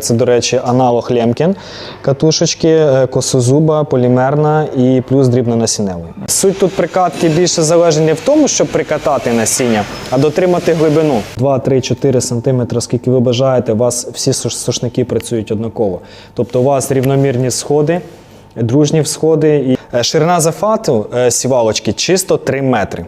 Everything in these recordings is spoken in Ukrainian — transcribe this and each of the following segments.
Це, до речі, аналог Лемкін катушечки, е, косозуба, полімерна і плюс дрібнонасінневої. Суть тут прикатки більше залежить не в тому, щоб прикатати насіння, а дотримати глибину. 2-3-4 см, скільки ви бажаєте, у вас всі сушники працюють однаково. Тобто у вас рівномірні сходи, дружні всходи. І е, ширина зафату е, сівалочки чисто 3 метри.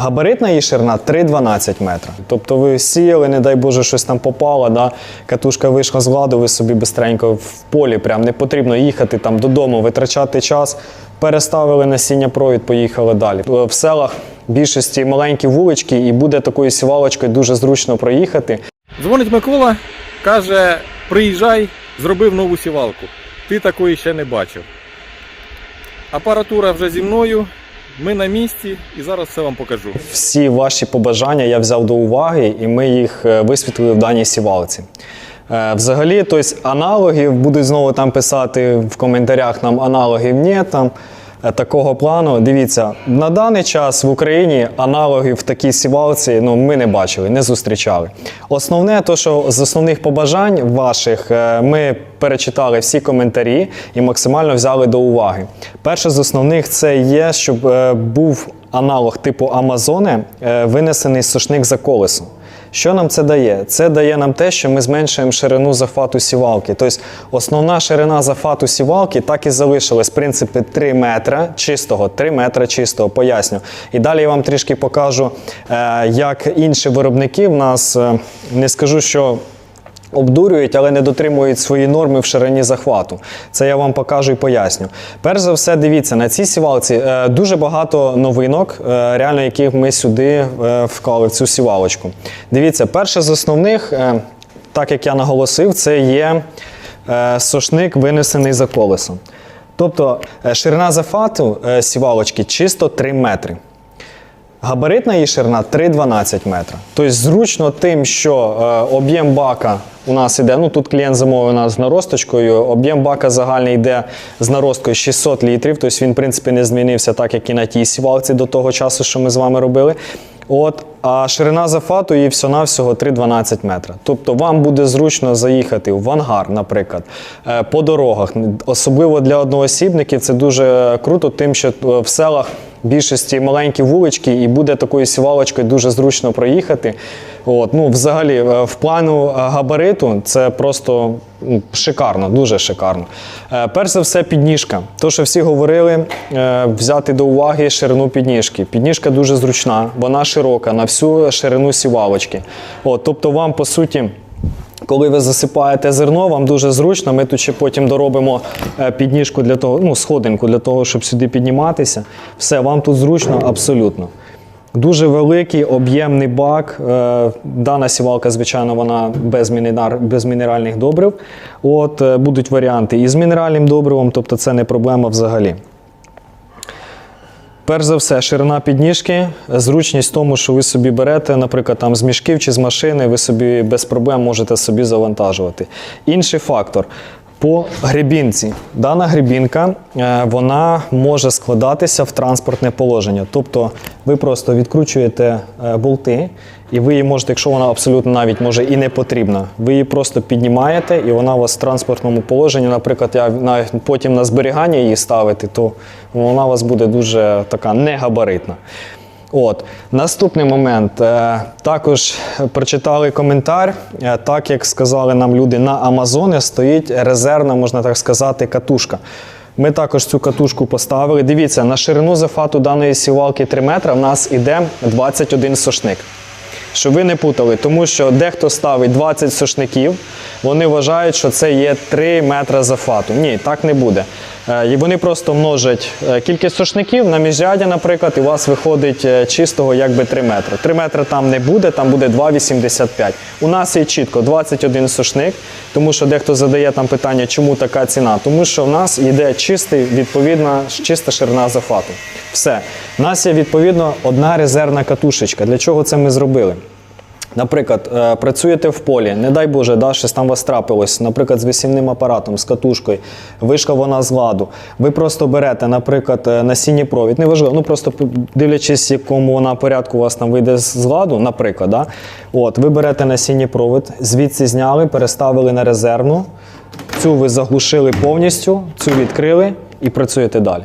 Габаритна її ширина 3,12 метра. Тобто ви сіяли, не дай Боже, щось там попало, да? катушка вийшла з ладу, ви собі бистренько в полі, прям не потрібно їхати там додому, витрачати час. Переставили насіння провід, поїхали далі. В селах більшості маленькі вулички, і буде такою сівалочкою дуже зручно проїхати. Дзвонить Микола, каже: приїжджай, зробив нову сівалку. Ти такої ще не бачив. Апаратура вже зі мною, ми на місці і зараз все вам покажу. Всі ваші побажання я взяв до уваги, і ми їх е, висвітлили в даній сівалці. Е, Взагалі, тобто аналогів будуть знову там писати в коментарях нам аналогів ні, там такого плану. Дивіться, на даний час в Україні аналогів в такій сівалці ну, ми не бачили, не зустрічали. Основне, то, що з основних побажань ваших е, ми перечитали всі коментарі і максимально взяли до уваги. Перше з основних це є, щоб е, був аналог типу Амазони, е, винесений сушник за колесо. Що нам це дає? Це дає нам те, що ми зменшуємо ширину зафату сівалки. Тобто основна ширина зафату сівалки так і залишилась, в принципі, 3 метри чистого, 3 метри чистого, поясню. І далі я вам трішки покажу, е, як інші виробники в нас, е, не скажу, що обдурюють, але не дотримують свої норми в ширині захвату. Це я вам покажу і поясню. Перш за все, дивіться, на цій сівалці е, дуже багато новинок, е, реально яких ми сюди е, вклали в цю сівалочку. Дивіться, перше з основних, так як я наголосив, це є сошник, винесений за колесом. Тобто ширина захвату сівалочки чисто 3 метри. Габаритна її ширина 3,12 метра. Тобто зручно тим, що об'єм бака у нас іде, ну тут клієнт замовив у нас з наросточкою, об'єм бака загальний йде з наросткою 600 літрів, тобто він, в принципі, не змінився так, як і на тій сівалці до того часу, що ми з вами робили. От, а ширина зафату її всього-навсього 3,12 метра. Тобто вам буде зручно заїхати в ангар, наприклад, е, по дорогах. Особливо для одноосібників це дуже круто, тим, що е, в селах більшості маленькі вулички, і буде такою сівалочкою дуже зручно проїхати. От, ну, взагалі, е, в плану е, габариту це просто шикарно, дуже шикарно. Е, Перш за все, підніжка. То, що всі говорили, взяти до уваги ширину підніжки. Підніжка дуже зручна, вона широка на всю ширину сівалочки. От, тобто, вам по суті. Коли ви засипаєте зерно, вам дуже зручно. Ми тут ще потім доробимо е, підніжку для того, ну, сходинку для того, щоб сюди підніматися. Все, вам тут зручно абсолютно. Дуже великий об'ємний бак. Е, Дана сівалка, звичайно, вона без, без мінеральних добрив. От е, будуть варіанти і з мінеральним добривом, тобто це не проблема взагалі. Перш за все, ширина підніжки, зручність в тому, що ви собі берете, наприклад, там з мішків чи з машини, ви собі без проблем можете собі завантажувати. Інший фактор. По гребінці. Дана гребінка е, вона може складатися в транспортне положення. Тобто ви просто відкручуєте е, болти, і ви її можете, якщо вона абсолютно навіть може і не потрібна, ви її просто піднімаєте, і вона у вас в транспортному положенні. Наприклад, я навіть потім на зберігання її ставити, то вона у вас буде дуже така негабаритна. От наступний момент. Е, також прочитали коментар. Е, так як сказали нам люди, на Амазоні стоїть резервна, можна так сказати, катушка. Ми також цю катушку поставили. Дивіться, на ширину зафату даної сівалки 3 метри в нас іде 21 сошник. Щоб ви не путали, тому що дехто ставить 20 сошників, вони вважають, що це є 3 метри зафату. Ні, так не буде. Е, І вони просто множать е, кількість сошників на міжрядя, наприклад, і у вас виходить е, чистого якби 3 метри. 3 метри там не буде, там буде 2,85. У нас є чітко 21 сошник, тому що дехто задає там питання, чому така ціна. Тому що в нас йде чистий, відповідна, чиста ширина зафату. Все. У нас є відповідно одна резервна катушечка. Для чого це ми зробили? Наприклад, е, працюєте в полі, не дай Боже, да, щось там вас трапилось, наприклад, з весільним апаратом, з катушкою, вишка вона з ладу. Ви просто берете, наприклад, е, насінній провід, неважливо, ну просто дивлячись, якому вона порядку у вас там вийде з ладу, наприклад, да, от, ви берете насінній провід, звідси зняли, переставили на резервну, цю ви заглушили повністю, цю відкрили і працюєте далі.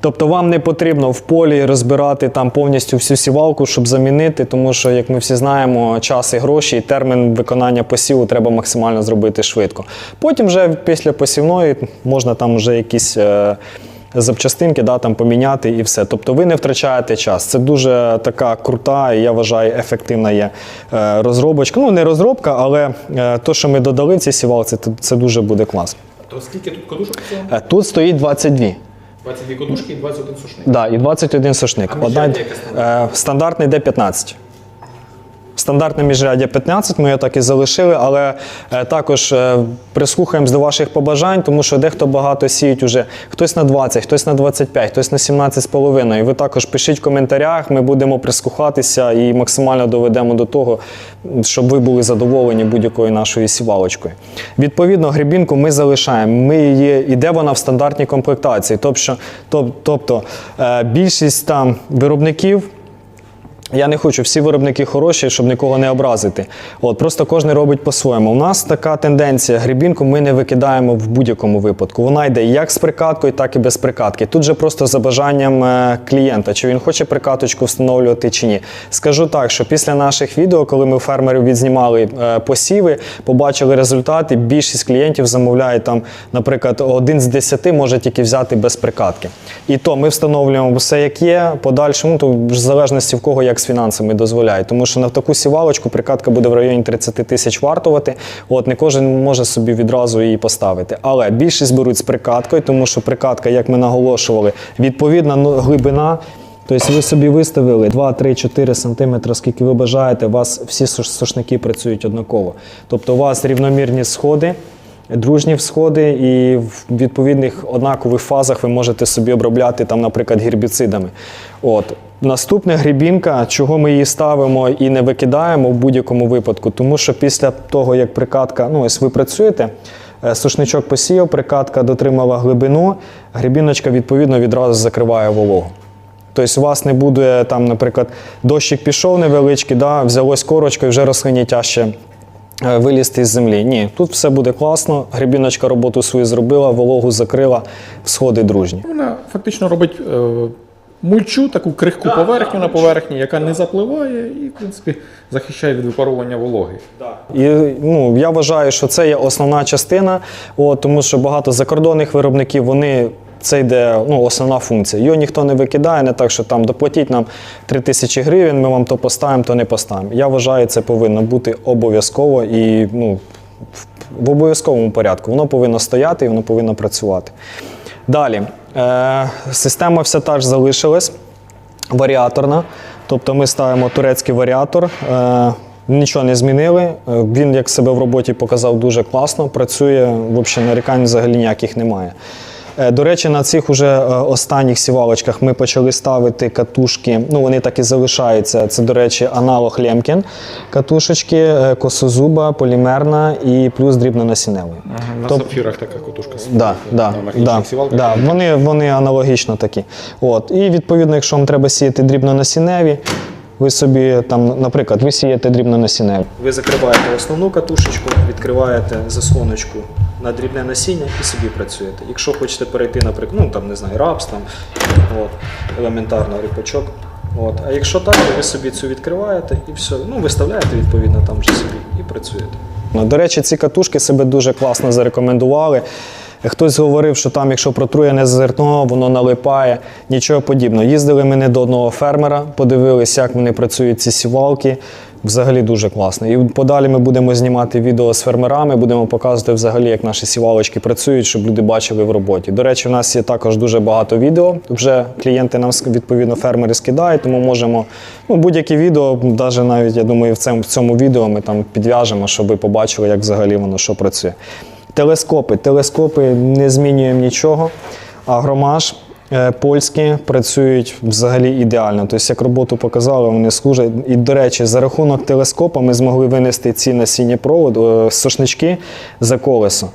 Тобто вам не потрібно в полі розбирати там повністю всю сівалку, щоб замінити, тому що, як ми всі знаємо, час і гроші, і термін виконання посіву треба максимально зробити швидко. Потім вже після посівної можна там вже якісь. Е- Запчастинки да, там поміняти і все. Тобто ви не втрачаєте час. Це дуже така крута і я вважаю ефективна є е, розробочка. Ну, не розробка, але е, то, що ми додали в цій сівалці, це, це дуже буде класно. То скільки тут кадушок? Е, Тут стоїть 22. 22 кодушки і 21 сушник. Да, і 21 сушник. А яке е, стандартний D15. Стандартне міжряддя 15, ми його так і залишили, але е, також е, прислухаємось до ваших побажань, тому що дехто багато сіють уже хтось на 20, хтось на 25, хтось на 17,5. І ви також пишіть в коментарях, ми будемо прислухатися і максимально доведемо до того, щоб ви були задоволені будь-якою нашою сівалочкою. Відповідно, грибінку ми залишаємо. Ми її, іде вона в стандартній комплектації. Тобто, тобто е, більшість там виробників. Я не хочу, всі виробники хороші, щоб нікого не образити. От, просто кожен робить по-своєму. У нас така тенденція: грибінку ми не викидаємо в будь-якому випадку. Вона йде як з прикаткою, так і без прикатки. Тут же просто за бажанням е, клієнта, чи він хоче прикаточку встановлювати чи ні. Скажу так, що після наших відео, коли ми фермерів відзнімали е, посіви, побачили результати, більшість клієнтів замовляють там, наприклад, один з десяти може тільки взяти без прикатки. І то ми встановлюємо все як є, подальшому, то в залежності в кого як з фінансами дозволяє. Тому що на таку сівалочку прикатка буде в районі 30 тисяч вартувати. От не кожен може собі відразу її поставити. Але більшість беруть з прикаткою, тому що прикатка, як ми наголошували, відповідна ну, глибина. Тобто ви собі виставили 2, 3, 4 см, скільки ви бажаєте, у вас всі сушники працюють однаково. Тобто у вас рівномірні сходи, дружні всходи, і в відповідних однакових фазах ви можете собі обробляти, там, наприклад, гербіцидами. От. Наступне грибінка, чого ми її ставимо і не викидаємо в будь-якому випадку, тому що після того, як прикатка, ну ось ви працюєте, е, сушничок посіяв, прикатка дотримала глибину, грибіночка відповідно відразу закриває вологу. Тобто у вас не буде там, наприклад, дощик пішов невеличкий, да, взялось корочка і вже рослині тяжче е, вилізти з землі. Ні, тут все буде класно. Грибіночка роботу свою зробила, вологу закрила, всходи дружні. Вона фактично робить е, мульчу, таку крихку поверхню на поверхні, яка не запливає і, в принципі, захищає від випаровування вологи. І ну, я вважаю, що це є основна частина, от, тому що багато закордонних виробників вони. Це йде ну, основна функція. Його ніхто не викидає, не так, що там доплатіть нам 3 тисячі гривень, ми вам то поставимо, то не поставимо. Я вважаю, це повинно бути обов'язково і ну, в, в обов'язковому порядку. Воно повинно стояти і воно повинно працювати. Далі, е, система вся та ж залишилась варіаторна. Тобто ми ставимо турецький варіатор. Е, Нічого не змінили. Е, Він як себе в роботі показав дуже класно, працює, взагалі нарікань взагалі ніяких немає. Е, До речі, на цих уже е, останніх сівалочках ми почали ставити катушки. Ну, вони так і залишаються. Це, до речі, аналог Лемкін. Катушечки, е, косозуба, полімерна і плюс дрібнонасінневий. На Тоб- сапфірах така катушка. Да, да, на да, сівалках. да. Вони, вони аналогічно такі. От. І відповідно, якщо вам треба сіяти дрібнонасінневі, ви собі там, наприклад, ви сієте дрібнонасінневі. Ви закриваєте основну катушечку, відкриваєте заслоночку на дрібне насіння і собі працюєте. Якщо хочете перейти, наприклад, ну там не знаю, рапс, там, от, елементарно ріпачок. От. А якщо так, то ви собі цю відкриваєте і все. Ну, виставляєте відповідно там же собі і працюєте. До речі, ці катушки себе дуже класно зарекомендували. Хтось говорив, що там, якщо протруєне зерно, воно налипає, нічого подібного. Їздили ми не до одного фермера, подивилися, як вони працюють ці сівалки. Взагалі дуже класно. І подалі ми будемо знімати відео з фермерами, будемо показувати взагалі, як наші сівалочки працюють, щоб люди бачили в роботі. До речі, у нас є також дуже багато відео. Вже клієнти нам відповідно фермери скидають, тому можемо ну, будь-які відео, навіть навіть я думаю, в цьому, в цьому відео ми там підв'яжемо, щоб ви побачили, як взагалі воно що працює. Телескопи. Телескопи не змінюємо нічого. Агромаш е, польські працюють взагалі ідеально. Тобто, як роботу показали, вони служать. І, до речі, за рахунок телескопа ми змогли винести ці насіння проводу, е, сошнички за колесо.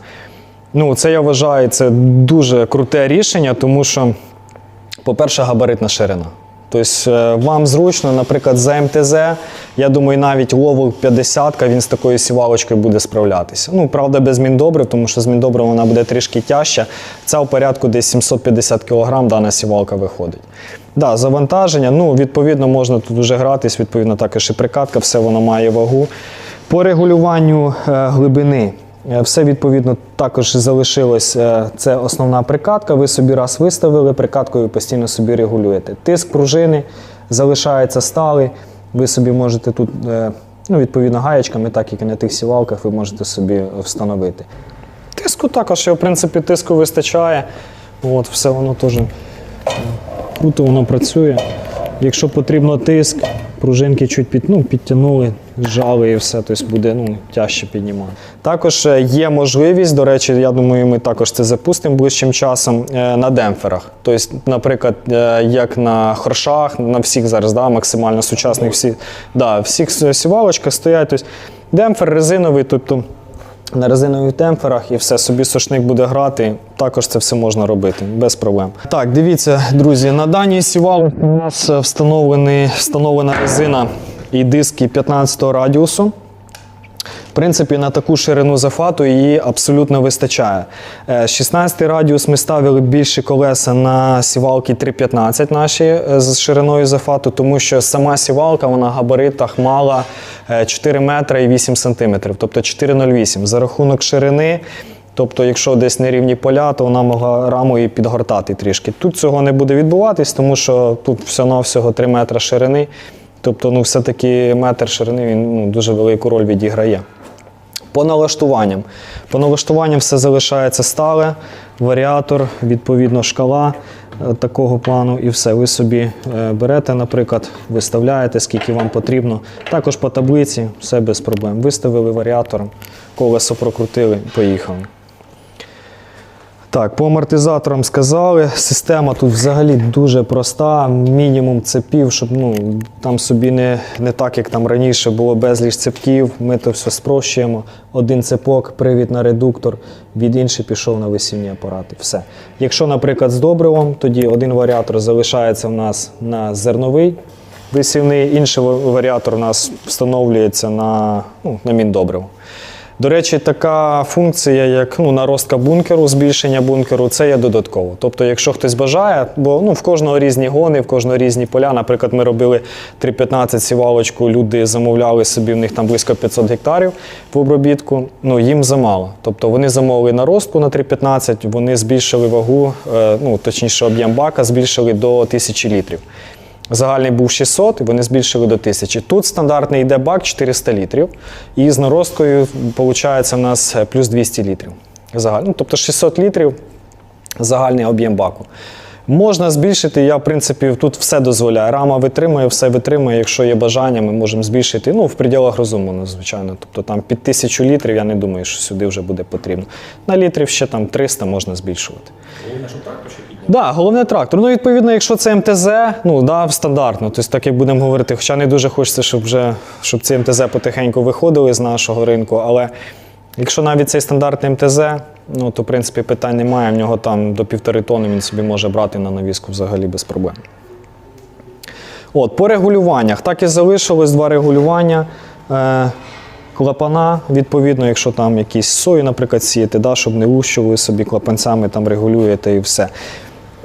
Ну, це я вважаю, це дуже круте рішення, тому що, по-перше, габаритна ширина. Тобто е, вам зручно, наприклад, за МТЗ, я думаю, навіть лову 50 він з такою сівалочкою буде справлятися. Ну, правда, без міндобрив, тому що з міндобрив вона буде трішки тяжча. Ця в порядку десь 750 кг дана сівалка виходить. Да, завантаження, ну, відповідно, можна тут вже гратись, відповідно, також і прикатка, все воно має вагу. По регулюванню е, глибини. Е, Все відповідно також залишилось. е, Це основна прикатка. Ви собі раз виставили, прикаткою постійно собі регулюєте. Тиск пружини залишається сталий. Ви собі можете тут, е, ну, відповідно, гаєчками, так як і на тих сівалках, ви можете собі встановити. Тиску також, в принципі, тиску вистачає. От, все воно теж круто воно працює. Якщо потрібно тиск, пружинки чуть під, ну, підтягнули, зжали і все, тобто буде ну, тяжче піднімати. Також е, є можливість, до речі, я думаю, ми також це запустимо ближчим часом е, на демпферах. Тобто, наприклад, е, як на хоршах, на всіх зараз да, максимально сучасних всі, да, всіх сівалочках стоять. Тобто, демпфер резиновий, тобто на резинових демпферах і все, собі сошник буде грати. Також це все можна робити без проблем. Так, дивіться, друзі, на даній сівалці у нас встановлена резина і диски 15 радіусу. В принципі, на таку ширину зафату її абсолютно вистачає. Е, 16 радіус ми ставили більші колеса на сівалки 3,15 наші е, з шириною зафату, тому що сама сівалка вона габаритах мала е, 4 метри і 8 сантиметрів, тобто 4,08. За рахунок ширини. Тобто, якщо десь нерівні поля, то вона могла рамою підгортати трішки. Тут цього не буде відбуватись, тому що тут всього-навсього 3 метри ширини. Тобто, ну, все-таки метр ширини він ну, дуже велику роль відіграє. По налаштуванням. По налаштуванням все залишається стале, варіатор, відповідно, шкала е, такого плану, і все. Ви собі е, берете, наприклад, виставляєте, скільки вам потрібно. Також по таблиці, все без проблем. Виставили варіатор, колесо прокрутили, поїхали. Так, по амортизаторам сказали. Система тут взагалі дуже проста. Мінімум цепів, щоб ну, там собі не, не так, як там раніше було безліч цепків. Ми то все спрощуємо. Один цепок, привід на редуктор, від інший пішов на висівні апарати. Все. Якщо, наприклад, з добривом, тоді один варіатор залишається в нас на зерновий висівний, інший варіатор у нас встановлюється на, ну, на міндобриво. До речі, така функція, як ну, наростка бункеру, збільшення бункеру, це є додатково. Тобто, якщо хтось бажає, бо ну, в кожного різні гони, в кожного різні поля. Наприклад, ми робили 3.15 сівалочку, люди замовляли собі, в них там близько 500 гектарів в обробітку. Ну, їм замало. Тобто вони замовили наростку на 3.15, вони збільшили вагу, е, ну, точніше, об'єм бака збільшили до 1000 літрів. Загальний був 600, і вони збільшили до 1000. Тут стандартний йде бак 400 літрів, і з наросткою виходить у нас е, плюс 200 літрів. Загальний. Ну, тобто 600 літрів загальний об'єм баку. Можна збільшити, я, в принципі, тут все дозволяю. Рама витримує, все витримує. Якщо є бажання, ми можемо збільшити. Ну, в пределах розуму, ну, звичайно. Тобто там під 1000 літрів я не думаю, що сюди вже буде потрібно. На літрів ще там 300 можна збільшувати. Головне, щоб трактор ще. Да, головне трактор. Ну, відповідно, якщо це МТЗ, ну да, стандартно. Тобто, так як будемо говорити, хоча не дуже хочеться, щоб вже щоб ці МТЗ потихеньку виходили з нашого ринку. Але якщо навіть цей стандартний МТЗ, ну то в принципі питань немає. В нього там до півтори тони він собі може брати на навіску взагалі без проблем. От, по регулюваннях. Так і залишилось два регулювання. Е, клапана, відповідно, якщо там якісь сої, наприклад, сіяти, да, щоб не лущили собі клапанцями, там регулюєте і все.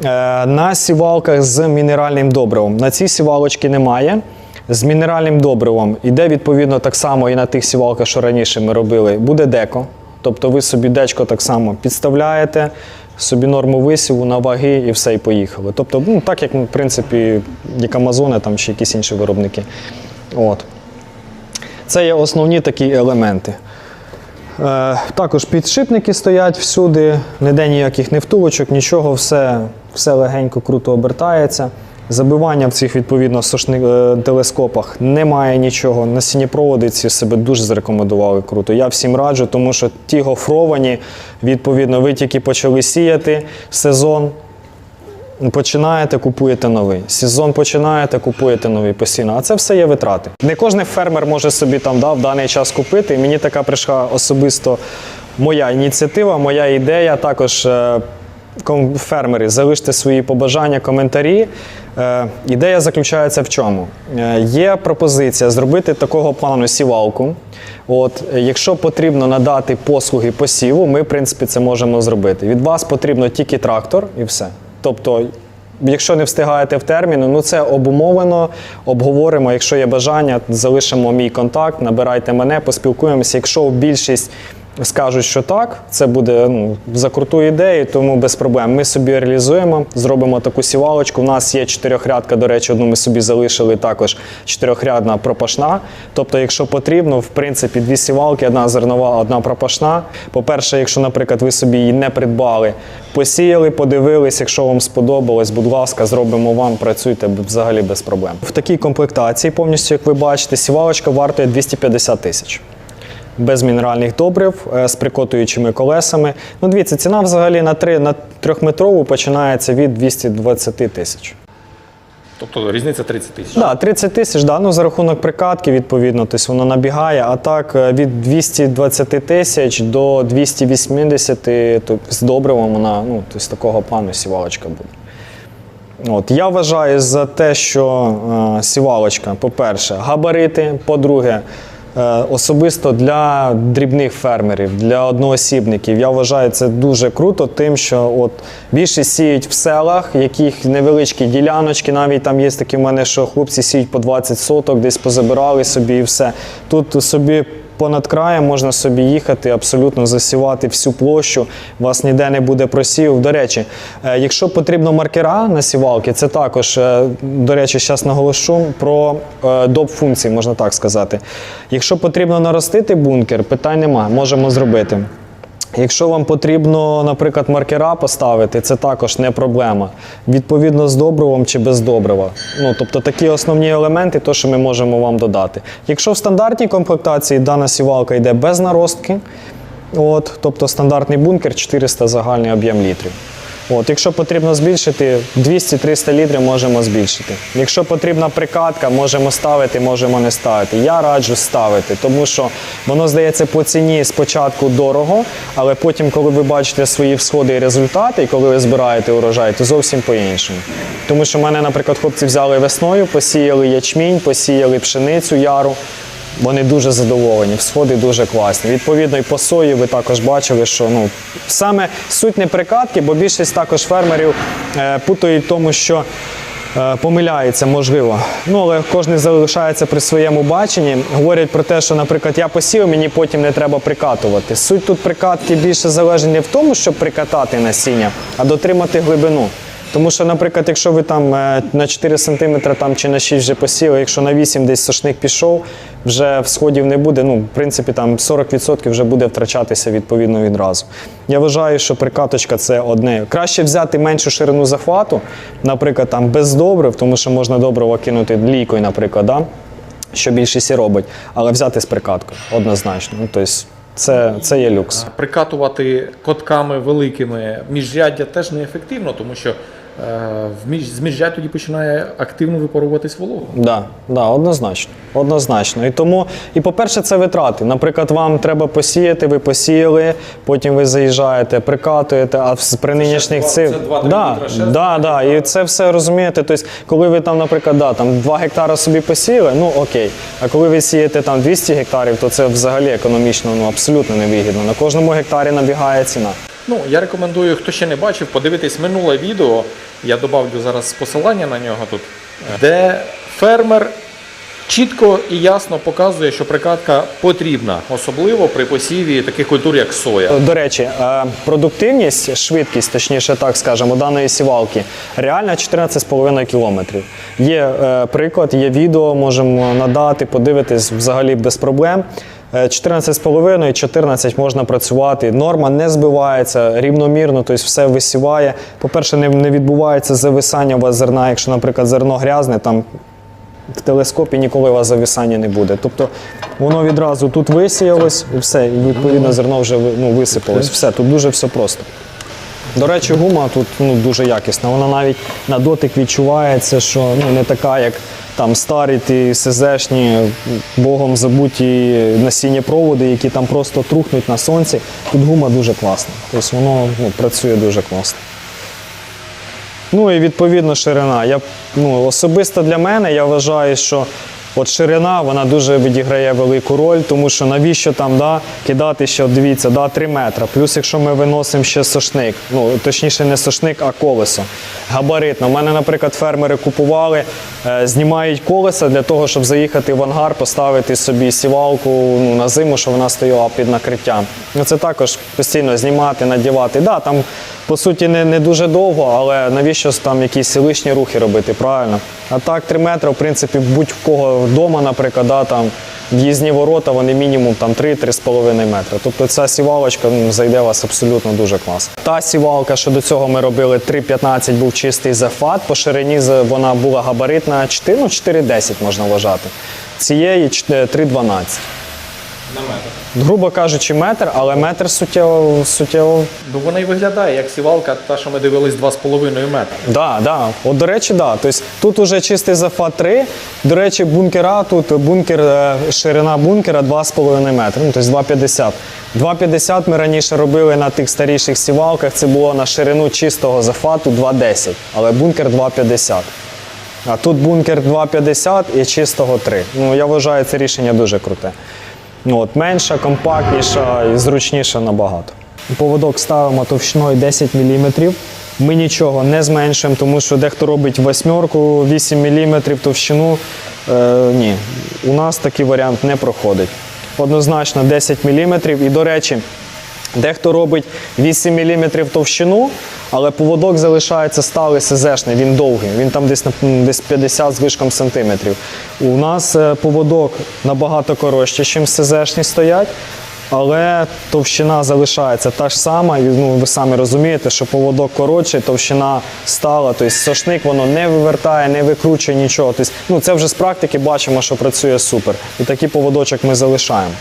Е, на сівалках з мінеральним добривом. На цій сівалочки немає. З мінеральним добривом іде відповідно так само і на тих сівалках, що раніше ми робили, буде деко. Тобто ви собі дечко так само підставляєте, собі норму висіву на ваги і все, і поїхали. Тобто, ну, так як, в принципі, як Амазони там чи якісь інші виробники. От. Це є основні такі елементи. Е, також підшипники стоять всюди, ніде ніяких не втулочок, нічого, все, все легенько, круто обертається. Забивання в цих відповідно сошних е, телескопах немає нічого. На проводи ці себе дуже зарекомендували круто. Я всім раджу, тому що ті гофровані, відповідно, ви тільки почали сіяти сезон, починаєте, купуєте новий. Сезон починаєте, купуєте новий постійно. А це все є витрати. Не кожен фермер може собі там да, в даний час купити. Мені така прийшла особисто моя ініціатива, моя ідея. Також е, фермери, залиште свої побажання, коментарі. Е, ідея заключається в чому? Е, є пропозиція зробити такого плану сівалку. От, якщо потрібно надати послуги посіву, ми, в принципі, це можемо зробити. Від вас потрібно тільки трактор і все. Тобто, якщо не встигаєте в термін, ну це обумовлено, обговоримо. Якщо є бажання, залишимо мій контакт, набирайте мене, поспілкуємося. Якщо більшість скажуть, що так, це буде ну, за круту ідею, тому без проблем. Ми собі реалізуємо, зробимо таку сівалочку. У нас є чотирьохрядка, до речі, одну ми собі залишили також чотирьохрядна пропашна. Тобто, якщо потрібно, в принципі, дві сівалки, одна зернова, одна пропашна. По-перше, якщо, наприклад, ви собі її не придбали, посіяли, подивились, якщо вам сподобалось, будь ласка, зробимо вам, працюйте взагалі без проблем. В такій комплектації, повністю, як ви бачите, сівалочка вартує 250 тисяч без мінеральних добрив е, з прикотуючими колесами. Ну, дивіться, ціна взагалі на 3, на трьохметрову починається від 220 тисяч. Тобто різниця 30 тисяч. Да, 30 тисяч, да, ну, за рахунок прикатки, відповідно, тобто воно набігає, а так е, від 220 тисяч до 280 то з добривом вона ну, тобто, такого плану сівалочка буде. От, я вважаю за те, що е, сівалочка, по-перше, габарити, по-друге, особисто для дрібних фермерів, для одноосібників, я вважаю це дуже круто, тим, що от більшість сіють в селах, яких невеличкі діляночки, навіть там є такі в мене, що хлопці сіють по 20 соток, десь позабирали собі і все. Тут собі понад краєм можна собі їхати, абсолютно засівати всю площу, вас ніде не буде просів. До речі, е, якщо потрібно маркера на сівалки, це також, е, до речі, зараз наголошу про е, доп функції, можна так сказати. Якщо потрібно наростити бункер, питань немає, можемо зробити. Якщо вам потрібно, наприклад, маркера поставити, це також не проблема. Відповідно з добривом чи без добрива. Ну, тобто такі основні елементи, то, що ми можемо вам додати. Якщо в стандартній комплектації дана сівалка йде без наростки, от, тобто стандартний бункер 400 загальний об'єм літрів. От, якщо потрібно збільшити, 200-300 літрів можемо збільшити. Якщо потрібна прикатка, можемо ставити, можемо не ставити. Я раджу ставити, тому що воно здається по ціні спочатку дорого, але потім, коли ви бачите свої всходи і результати, і коли ви збираєте урожай, то зовсім по-іншому. Тому що в мене, наприклад, хлопці взяли весною, посіяли ячмінь, посіяли пшеницю яру. Вони дуже задоволені, всходи дуже класні. Відповідно, і по сої ви також бачили, що ну саме суть не прикатки, бо більшість також фермерів е, путають в тому, що е, помиляється, можливо. Ну але кожен залишається при своєму баченні. Говорять про те, що, наприклад, я посів, мені потім не треба прикатувати. Суть тут прикатки більше залежить не в тому, щоб прикатати насіння, а дотримати глибину. Тому що, наприклад, якщо ви там е, на 4 см там, чи на 6 вже посіли, якщо на 8 десь сошник пішов, вже всходів не буде. Ну, в принципі, там 40% вже буде втрачатися відповідно відразу. Я вважаю, що прикаточка це одне. Краще взяти меншу ширину захвату, наприклад, там без добрив, тому що можна добриво кинути лійкою, наприклад, да? що більшість і робить, але взяти з прикаткою однозначно. Ну, тобто, це, це є люкс. Прикатувати котками великими міжряддя теж неефективно, тому що з міжрядь тоді починає активно випаруватись волога. Да, да, однозначно. Однозначно. І тому, і по-перше, це витрати. Наприклад, вам треба посіяти, ви посіяли, потім ви заїжджаєте, прикатуєте, а в- при нинішніх цих. да, да, да, і це все розумієте. Тобто, коли ви там, наприклад, да, там 2 гектари собі посіяли, ну окей. А коли ви сієте там 200 гектарів, то це взагалі економічно ну, абсолютно невигідно. На кожному гектарі набігає ціна. Ну, я рекомендую, хто ще не бачив, подивитись минуле відео. Я добавлю зараз посилання на нього тут, де фермер чітко і ясно показує, що прикатка потрібна, особливо при посіві таких культур, як соя. До речі, е, продуктивність, швидкість, точніше так скажемо, даної сівалки реально 14,5 кілометрів. Є е, приклад, є відео, можемо надати, подивитись взагалі без проблем. Е, 14,5 14 можна працювати. Норма не збивається рівномірно, тобто все висіває. По-перше, не, не відбувається зависання у вас зерна. Якщо, наприклад, зерно грязне, там в телескопі ніколи у вас зависання не буде. Тобто воно відразу тут висіялось і все, і відповідно зерно вже ну, висипалось. Все, тут дуже все просто. До речі, гума тут ну, дуже якісна. Вона навіть на дотик відчувається, що ну, не така, як там старі ті СЗшні, богом забуті насіння проводи, які там просто трухнуть на сонці. Тут гума дуже класна. Тобто воно ну, працює дуже класно. Ну і відповідно ширина. Я, ну, особисто для мене я вважаю, що от ширина вона дуже відіграє велику роль, тому що навіщо там да, кидати ще, дивіться, да, 3 метри. Плюс, якщо ми виносимо ще сошник, ну точніше не сошник, а колесо. Габаритно. У мене, наприклад, фермери купували, е, знімають колеса для того, щоб заїхати в ангар, поставити собі сівалку ну, на зиму, щоб вона стояла під накриттям. Ну, це також постійно знімати, надівати. Да, там по суті не, не дуже довго, але навіщо там якісь лишні рухи робити, правильно? А так 3 метри, в принципі, будь-кого вдома, наприклад, да, там в'їзні ворота, вони мінімум там 3-3,5 метри. Тобто ця сівалочка ну, зайде вас абсолютно дуже класно. Та сівалка, що до цього ми робили 3,15 був чистий зафат, по ширині вона була габаритна 4, ну 4,10 можна вважати. Цієї 3,12. На метр. Грубо кажучи, метр, але метр суттєво, суттєво Ну вона і виглядає як сівалка, та, що ми дивились 2,5 метра. Да, да. От до речі, да. Тобто тут уже чистий зафат 3. До речі, бункера тут бункер, е, ширина бункера 2,5 метри, ну тобто 2,50. 2,50 ми раніше робили на тих старіших сівалках. Це було на ширину чистого зафату 2,10, але бункер 2,50. А тут бункер 2,50 і чистого 3. Ну я вважаю, це рішення дуже круте. Ну, от, менша, компактніша і зручніша набагато. Поводок ставимо товщиною 10 мм. Ми нічого не зменшуємо, тому що дехто робить восьмерку, 8 мм товщину. Е, ні, у нас такий варіант не проходить. Однозначно 10 мм. І, до речі, Дехто робить 8 мм товщину, але поводок залишається сталий СЗшний, він довгий, він там десь, десь 50 з вишком сантиметрів. У нас е, поводок набагато коротше, ніж СЗшні стоять, але товщина залишається та ж сама. І, ну, ви самі розумієте, що поводок коротший, товщина стала, тобто сошник воно не вивертає, не викручує нічого. Тобто, ну, це вже з практики бачимо, що працює супер. І такий поводочок ми залишаємо.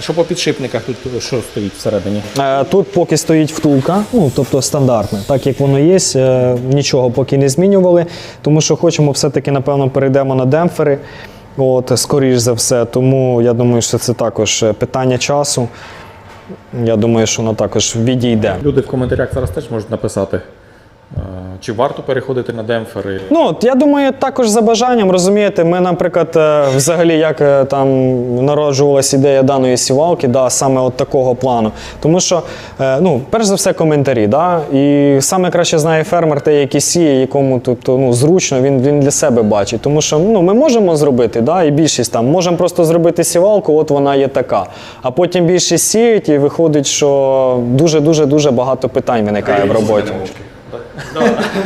А що по підшипниках тут що стоїть всередині? Е, Тут поки стоїть втулка, ну тобто стандартна, так як воно є, е, нічого поки не змінювали, тому що хочемо все-таки, напевно, перейдемо на демпфери. От, скоріш за все. Тому я думаю, що це також е, питання часу. Я думаю, що воно також відійде. Люди в коментарях зараз теж можуть написати, чи варто переходити на демпфери. Ну, от, я думаю, також за бажанням, розумієте, ми, наприклад, е, взагалі, як е, там народжувалась ідея даної сівалки, да, саме от такого плану. Тому що, е, ну, перш за все, коментарі, да, і саме краще знає фермер, той, який сіє, якому тут ну, зручно, він, він для себе бачить. Тому що ну, ми можемо зробити, да, і більшість там, можемо просто зробити сівалку, от вона є така. А потім більшість сіють, і виходить, що дуже-дуже дуже багато питань виникає в роботі.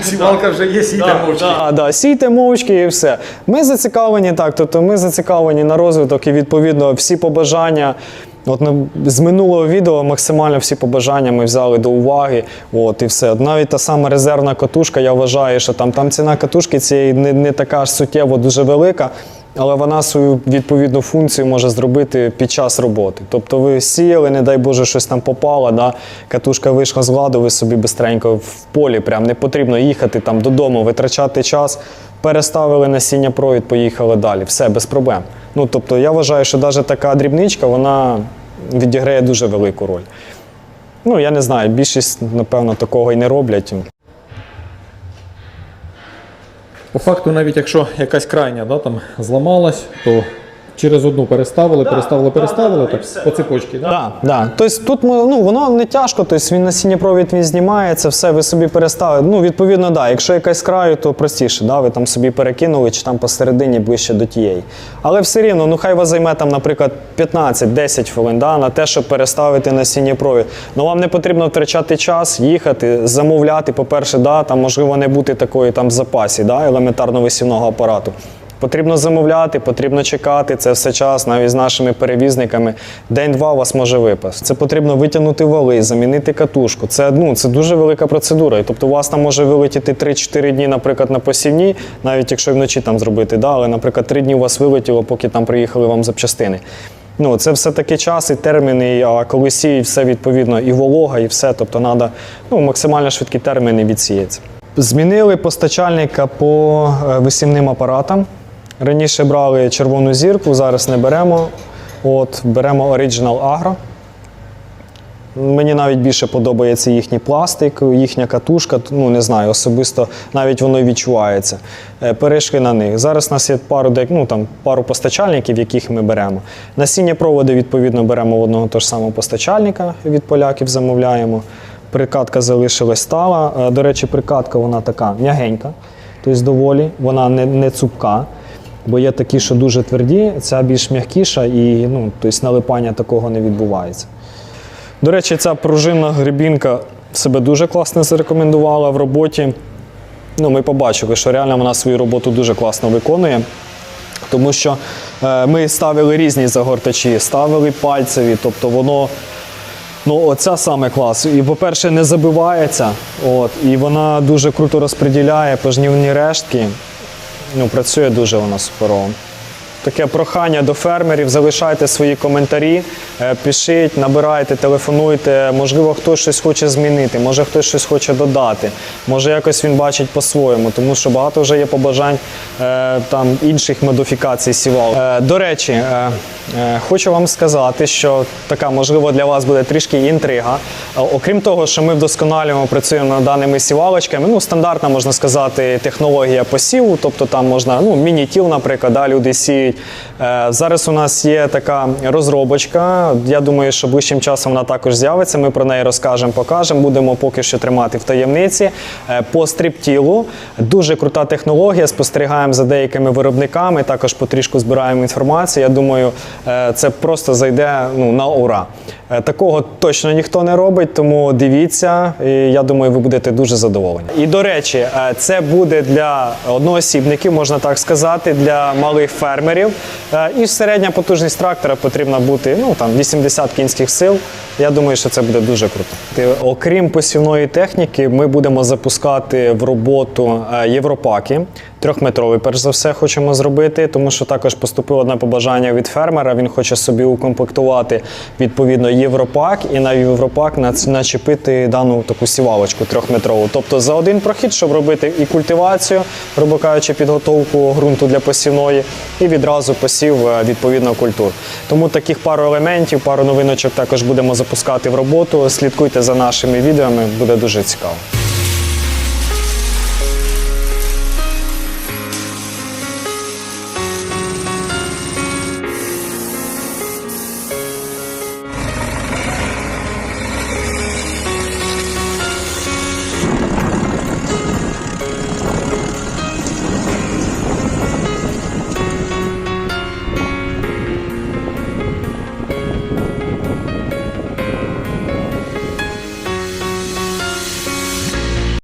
Сівалка вже є, сійте мовчки. А, да, сійте мовчки і все. Ми зацікавлені так, тобто ми зацікавлені на розвиток і відповідно всі побажання. От з минулого відео максимально всі побажання ми взяли до уваги. От і все. Навіть та сама резервна катушка, я вважаю, що там, там ціна катушки цієї не, не така ж суттєво дуже велика. Але вона свою відповідну функцію може зробити під час роботи. Тобто ви сіяли, не дай Боже, щось там попало, да? катушка вийшла з ладу, ви собі бистренько в полі, прям не потрібно їхати там додому, витрачати час, переставили насіння провід, поїхали далі. Все, без проблем. Ну, тобто, я вважаю, що навіть така дрібничка, вона відіграє дуже велику роль. Ну, я не знаю, більшість, напевно, такого і не роблять. По факту, навіть якщо якась крайня да, там, зламалась, то через одну переставили, переставили, переставили, так, по цепочці. Да? Так, да. Тобто тут ми- ну, воно не тяжко, тобто він насіння провід він знімається, все, ви собі переставили. Ну, відповідно, да. Якщо якась краю, то простіше, да, ви там собі перекинули чи там посередині ближче до тієї. Але все рівно, ну хай вас займе там, наприклад, 15-10 хвилин да, на те, щоб переставити насіння провід. Ну вам не потрібно втрачати час, їхати, замовляти. По-перше, да, там можливо не бути такої там в запасі, да, елементарно висівного апарату. Потрібно замовляти, потрібно чекати. Це все час, навіть з нашими перевізниками. День-два у вас може випасти. Це потрібно витягнути вали, замінити катушку. Це, ну, це дуже велика процедура. І Тобто у вас там може вилетіти 3-4 дні, наприклад, на посівні, навіть якщо вночі там зробити. Да? Але, наприклад, 3 дні у вас вилетіло, поки там приїхали вам запчастини. Ну, це все таки час і терміни, а коли сіють все відповідно і волога, і все. Тобто треба ну, максимально швидкі терміни відсіяти. Змінили постачальника по е, висівним апаратам. Раніше брали червону зірку, зараз не беремо. От, беремо Original Agro. Мені навіть більше подобається їхній пластик, їхня катушка. Ну не знаю, особисто навіть воно відчувається. Е, Перейшли на них. Зараз у нас є пару ну, там, пару постачальників, яких ми беремо. Насіння проводи, відповідно, беремо в одного того ж самого постачальника від поляків, замовляємо. Прикатка залишилась стала. Е, До речі, прикатка вона така м'ягенька, тобто доволі, вона не, не цупка. Бо є такі, що дуже тверді, ця більш м'якіша і ну, тобто налипання такого не відбувається. До речі, ця пружинна грибінка себе дуже класно зарекомендувала в роботі. Ну, ми побачили, що реально вона свою роботу дуже класно виконує. Тому що е, ми ставили різні загортачі, ставили пальцеві, тобто воно. Ну, оця саме клас. І, по-перше, не забивається, от, і вона дуже круто розподіляє пожнівні рештки. Ну, працює дуже вона суперово. Таке прохання до фермерів, залишайте свої коментарі, е, пишіть, набирайте, телефонуйте. Можливо, хтось щось хоче змінити, може хтось щось хоче додати, може якось він бачить по-своєму, тому що багато вже є побажань е, там інших модифікацій сівал. Е, до речі, хочу вам сказати, що така можливо для вас буде трішки інтрига. Окрім того, що ми вдосконалюємо, працюємо над даними сівалочками. Ну, стандартна можна сказати, технологія посіву, тобто там можна ну, міні-тіл, наприклад, да, люди сіють. Е, Зараз у нас є така розробочка. Я думаю, що ближчим часом вона також з'явиться. Ми про неї розкажемо, покажемо. Будемо поки що тримати в таємниці. Е, По стриптілу дуже крута технологія. Спостерігаємо за деякими виробниками. Також потрішку збираємо інформацію. Я думаю, е, це просто зайде ну, на ура. Такого точно ніхто не робить, тому дивіться. І я думаю, ви будете дуже задоволені. І до речі, це буде для одноосібників, можна так сказати, для малих фермерів. Е, І середня потужність трактора потрібна бути ну там 80 кінських сил. Я думаю, що це буде дуже круто. Окрім посівної техніки, ми будемо запускати в роботу е, європаки. Трьохметровий, перш за все, хочемо зробити, тому що також поступило одне побажання від фермера. Він хоче собі укомплектувати відповідно європак і на європак начепити дану таку сівалочку трьохметрову. Тобто за один прохід, щоб робити і культивацію, грубо кажучи, підготовку ґрунту для посівної, і відразу посів е, відповідно культур. Тому таких пару елементів, пару новиночок також будемо запускати в роботу. Слідкуйте за нашими відео, буде дуже цікаво.